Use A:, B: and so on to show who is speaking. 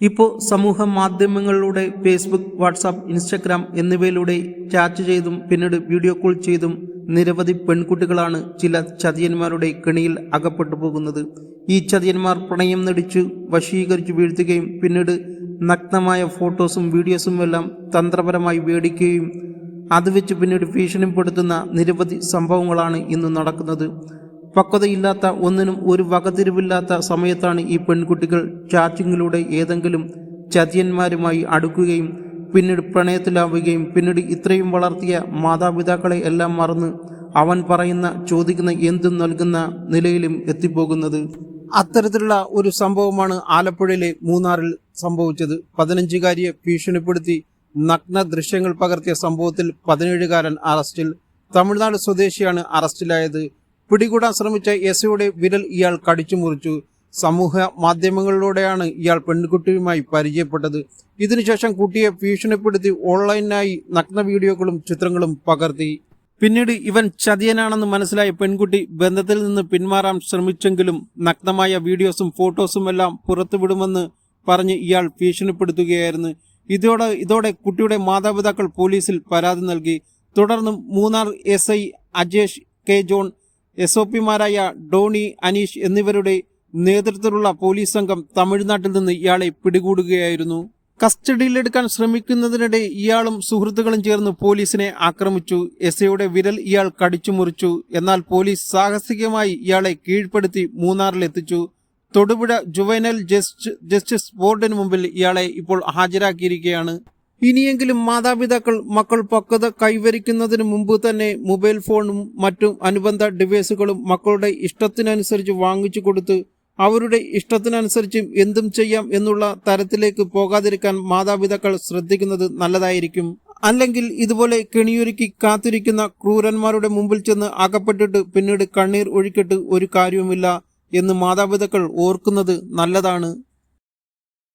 A: ഇപ്പോൾ സമൂഹ മാധ്യമങ്ങളിലൂടെ ഫേസ്ബുക്ക് വാട്സാപ്പ് ഇൻസ്റ്റഗ്രാം എന്നിവയിലൂടെ ചാറ്റ് ചെയ്തും പിന്നീട് വീഡിയോ കോൾ ചെയ്തും നിരവധി പെൺകുട്ടികളാണ് ചില ചതിയന്മാരുടെ കെണിയിൽ അകപ്പെട്ടു പോകുന്നത്. ഈ ചതിയന്മാർ പ്രണയം നടിച്ച് വശീകരിച്ചു വീഴ്ത്തുകയും പിന്നീട് നഗ്നമായ ഫോട്ടോസും വീഡിയോസും എല്ലാം തന്ത്രപരമായി മേടിക്കുകയും അത് വെച്ച് പിന്നീട് ഭീഷണിപ്പെടുത്തുന്ന നിരവധി സംഭവങ്ങളാണ് ഇന്ന് നടക്കുന്നത്. പക്വതയില്ലാത്ത ഒന്നിനും ഒരു വകതിരിവില്ലാത്ത സമയത്താണ് ഈ പെൺകുട്ടികൾ ചാറ്റിങ്ങിലൂടെ ഏതെങ്കിലും ചതിയന്മാരുമായി അടുക്കുകയും പിന്നീട് പ്രണയത്തിലാവുകയും പിന്നീട് ഇത്രയും വളർത്തിയ മാതാപിതാക്കളെ എല്ലാം മറന്ന് അവൻ പറയുന്ന ചോദിക്കുന്ന എന്തും നൽകുന്ന നിലയിലും എത്തിപ്പോകുന്നത്. അത്തരത്തിലുള്ള ഒരു സംഭവമാണ് ആലപ്പുഴയിലെ മൂന്നാറിൽ സംഭവിച്ചത്. പതിനഞ്ചുകാരിയെ ഭീഷണിപ്പെടുത്തി നഗ്ന ദൃശ്യങ്ങൾ പകർത്തിയ സംഭവത്തിൽ പതിനേഴുകാരൻ അറസ്റ്റിൽ. തമിഴ്നാട് സ്വദേശിയാണ് അറസ്റ്റിലായത്. പിടികൂടാൻ ശ്രമിച്ച എസ്ഐയുടെ വിരൽ ഇയാൾ കടിച്ചു മുറിച്ചു. സമൂഹ മാധ്യമങ്ങളിലൂടെയാണ് ഇയാൾ പെൺകുട്ടിയുമായി പരിചയപ്പെട്ടത്. ഇതിനുശേഷം കുട്ടിയെ ഭീഷണിപ്പെടുത്തി ഓൺലൈനായി നഗ്ന വീഡിയോകളും ചിത്രങ്ങളും പകർത്തി. പിന്നീട് ഇവൻ ചതിയനാണെന്ന് മനസ്സിലായ പെൺകുട്ടി ബന്ധത്തിൽ നിന്ന് പിന്മാറാൻ ശ്രമിച്ചെങ്കിലും നഗ്നമായ വീഡിയോസും ഫോട്ടോസും എല്ലാം പുറത്തുവിടുമെന്ന് പറഞ്ഞ് ഇയാൾ ഭീഷണിപ്പെടുത്തുകയായിരുന്നു. ഇതോടെ ഇതോടെ കുട്ടിയുടെ മാതാപിതാക്കൾ പോലീസിൽ പരാതി നൽകി. തുടർന്ന് Munnar S I Ajesh K John S O പിമാരായ Doni Aneesh എന്നിവരുടെ നേതൃത്വത്തിലുള്ള പോലീസ് സംഘം തമിഴ്നാട്ടിൽ നിന്ന് ഇയാളെ പിടികൂടുകയായിരുന്നു. കസ്റ്റഡിയിലെടുക്കാൻ ശ്രമിക്കുന്നതിനിടെ ഇയാളും സുഹൃത്തുക്കളും ചേർന്ന് പോലീസിനെ ആക്രമിച്ചു. എസ് ഐയുടെ വിരൽ ഇയാൾ കടിച്ചു മുറിച്ചു. എന്നാൽ പോലീസ് സാഹസികമായി ഇയാളെ കീഴ്പ്പെടുത്തി മൂന്നാറിലെത്തിച്ചു തൊടുപുഴ ജുവൈനൽ ജസ്റ്റ് ജസ്റ്റിസ് ബോർഡിന് മുമ്പിൽ ഇയാളെ ഇപ്പോൾ ഹാജരാക്കിയിരിക്കുകയാണ്. ഇനിയെങ്കിലും മാതാപിതാക്കൾ മക്കൾ പക്വത കൈവരിക്കുന്നതിന് മുമ്പ് തന്നെ മൊബൈൽ ഫോണും മറ്റും അനുബന്ധ ഡിവൈസുകളും മക്കളുടെ ഇഷ്ടത്തിനനുസരിച്ച് വാങ്ങിച്ചു കൊടുത്ത് അവരുടെ ഇഷ്ടത്തിനനുസരിച്ചും എന്തും ചെയ്യാം എന്നുള്ള തരത്തിലേക്ക് പോകാതിരിക്കാൻ മാതാപിതാക്കൾ ശ്രദ്ധിക്കുന്നത് നല്ലതായിരിക്കും. അല്ലെങ്കിൽ ഇതുപോലെ കെണിയൊരുക്കി കാത്തിരിക്കുന്ന ക്രൂരന്മാരുടെ മുമ്പിൽ ചെന്ന് അകപ്പെട്ടിട്ട് പിന്നീട് കണ്ണീർ ഒഴിക്കിട്ട് ഒരു കാര്യവുമില്ല എന്ന് മാതാപിതാക്കൾ ഓർക്കുന്നത് നല്ലതാണ്.